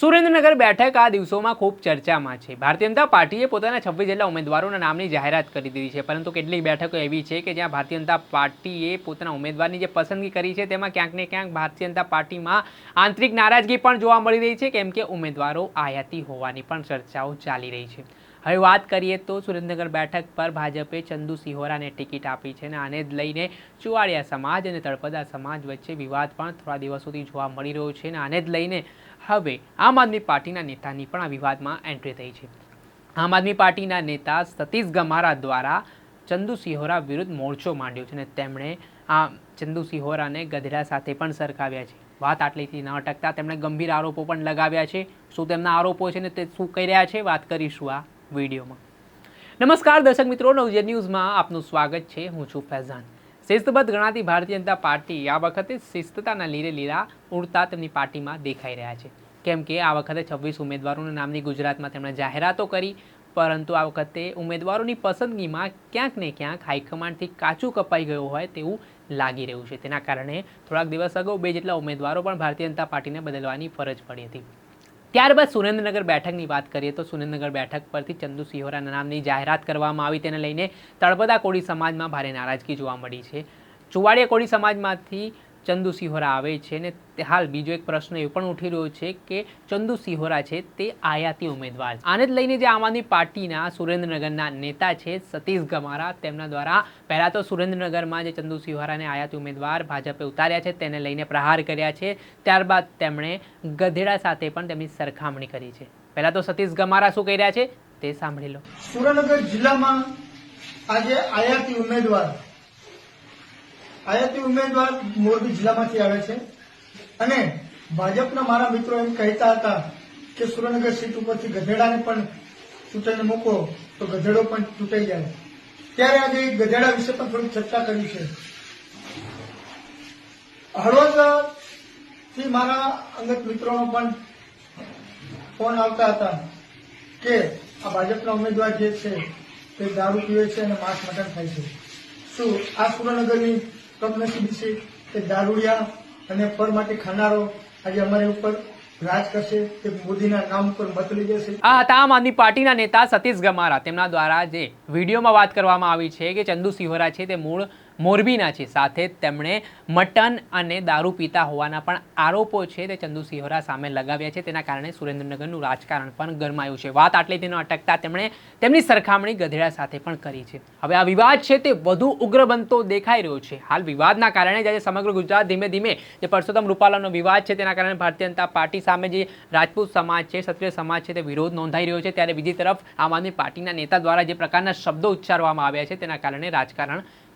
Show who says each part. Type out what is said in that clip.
Speaker 1: સુરેન્દ્રનગર બેઠક આ દિવસોમાં ખૂબ ચર્ચામાં છે. ભારતીય જનતા પાર્ટીએ પોતાના છવ્વીસ જેટલા ઉમેદવારોના નામની જાહેરાત કરી દીધી છે, પરંતુ કેટલીક બેઠકો એવી છે કે જ્યાં ભારતીય જનતા પાર્ટીએ પોતાના ઉમેદવારની જે પસંદગી કરી છે, તેમાં ક્યાંક ને ક્યાંક ભારતીય જનતા પાર્ટીમાં આંતરિક નારાજગી પણ જોવા મળી રહી છે, કેમ કે ઉમેદવારો આયાતી હોવાની પણ ચર્ચાઓ ચાલી રહી છે. હવે વાત કરીએ તો સુરેન્દ્રનગર બેઠક પર ભાજપે ચંદુ સિહોરાને ટિકિટ આપી છે અને આને જ લઈને ચુવાડિયા સમાજ અને તળપદા સમાજ વચ્ચે વિવાદ પણ થોડા દિવસોથી જોવા મળી રહ્યો છે અને આને જ લઈને હવે આમ આદમી પાર્ટીના નેતાની પણ આ વિવાદમાં એન્ટ્રી થઈ છે. આમ આદમી પાર્ટીના નેતા સતીશ ગમારા દ્વારા ચંદુ સિહોરા વિરુદ્ધ મોરચો માંડ્યો છે અને તેમણે આ ચંદુ સિહોરાને ગધેડા સાથે પણ સરખાવ્યા છે. વાત આટલીથી ન અટકતા તેમણે ગંભીર આરોપો પણ લગાવ્યા છે. શું તેમના આરોપો છે ને તે શું કહી રહ્યા છે? વાત કરીશું આ. વિડીયોમાં. નમસ્કાર દર્શક મિત્રો નવજે ન્યૂઝમાં આપનું સ્વાગત છે. હું છું ફૈઝાન. શિસ્તબદ્ધ ગણાતી ભારતીય જનતા પાર્ટી આ વખતે શિસ્તતાના લીરે લીરા ઉડતા તેમની પાર્ટીમાં દેખાઈ રહ્યા છે. કેમ કે આ વખતે છવ્વીસ ઉમેદવારોના નામની ગુજરાતમાં તેમણે જાહેરાતો કરી, પરંતુ આ વખતે ઉમેદવારોની પસંદગીમાં ક્યાંક ને ક્યાંક હાઈકમાન્ડથી કાચું કપાઈ ગયું હોય તેવું લાગી રહ્યું છે. તેના કારણે થોડાક દિવસ અગાઉ બે જેટલા ઉમેદવારો પણ ભારતીય જનતા પાર્ટીને બદલવાની ફરજ પડી હતી. ત્યારબાદ સુરેન્દ્રનગર બેઠકની વાત કરીએ તો સુરેન્દ્રનગર બેઠક પરથી ચંદુ સિહોરાના નામની જાહેરાત કરવામાં આવી. તેને લઈને તળપદા કોળી સમાજમાં ભારે નારાજગી જોવા મળી છે. ચુવાડિયા કોળી સમાજમાંથી ચંદુ સિહોરા આવે છે ને હાલ બીજો એક પ્રશ્ન એ પણ ઉઠી રહ્યો છે કે ચંદુ સિહોરા છે તે આયાતી ઉમેદવાર આને જ લઈને જે આમ આદમી પાર્ટીના સુરેન્દ્રનગરના નેતા છે સતીશ ગમારા, તેમના દ્વારા પહેલાં તો સુરેન્દ્રનગરમાં જે ચંદુ સિહોરાને આયાતી ઉમેદવાર ભાજપે ઉતાર્યા છે, તેને લઈને પ્રહાર કર્યા છે. ત્યારબાદ તેમણે ગધેડા સાથે પણ તેમની સરખામણી કરી છે. પહેલાં તો સતીશ ગમારા શું કહી રહ્યા છે? તે સાંભળી લો.
Speaker 2: સુરેન્દ્રનગર જિલ્લામાં આજે આયાતી ઉમેદવાર આયાતી ઉમેદવાર મોરબી જિલ્લામાંથી આવે છે. અને ભાજપના મારા મિત્રો એમ કહેતા હતા કે સુરેન્દ્રનગર સીટ ઉપરથી ગધેડાને પણ ચૂંટણી મૂકો, તો ગધેડો પણ ચૂંટાઈ જાય. ત્યારે આજે ગધેડા વિશે પણ થોડીક ચર્ચા કરી છે. હળવદથી મારા અંગત મિત્રોનો પણ ફોન આવતા હતા કે આ ભાજપના ઉમેદવાર જે છે તે દારૂ પીવે છે અને માસ મટન થાય છે. શું આ સુરેન્દ્રનગરની કમનસીબી છે કે દારૂડિયા અને ફળ માટે ખાનારો આજે અમારી ઉપર રાજ કરશે તે મોદીના નામ ઉપર મત જશે.
Speaker 1: આ હતા આદમી પાર્ટીના નેતા સતીશ ગમારા. તેમના દ્વારા જે વિડીયોમાં વાત કરવામાં આવી છે કે ચંદુ સિહોરા છે તે મૂળ મોરબીના છે. સાથે તેમણે મટન અને દારૂ પીતા હોવાના પણ આરોપો છે તે ચંદુ સિહોરા સામે લગાવ્યા છે. તેના કારણે સુરેન્દ્રનગરનું રાજકારણ પણ ગરમાયું છે. વાત આટલી તેનો અટકતા તેમણે તેમની સરખામણી ગધેડા સાથે પણ કરી છે. હવે આ વિવાદ છે તે વધુ ઉગ્ર બનતો દેખાઈ રહ્યો છે. હાલ વિવાદના કારણે જ્યારે સમગ્ર ગુજરાત ધીમે ધીમે જે પરસોત્તમ રૂપાલાનો વિવાદ છે તેના કારણે ભારતીય જનતા પાર્ટી સામે જે રાજપૂત સમાજ છે, ક્ષત્રિય સમાજ છે તે વિરોધ નોંધાઈ રહ્યો છે. ત્યારે બીજી તરફ આમ આદમી પાર્ટીના નેતા દ્વારા જે પ્રકારના શબ્દો ઉચ્ચારવામાં આવ્યા છે તેના કારણે રાજકારણ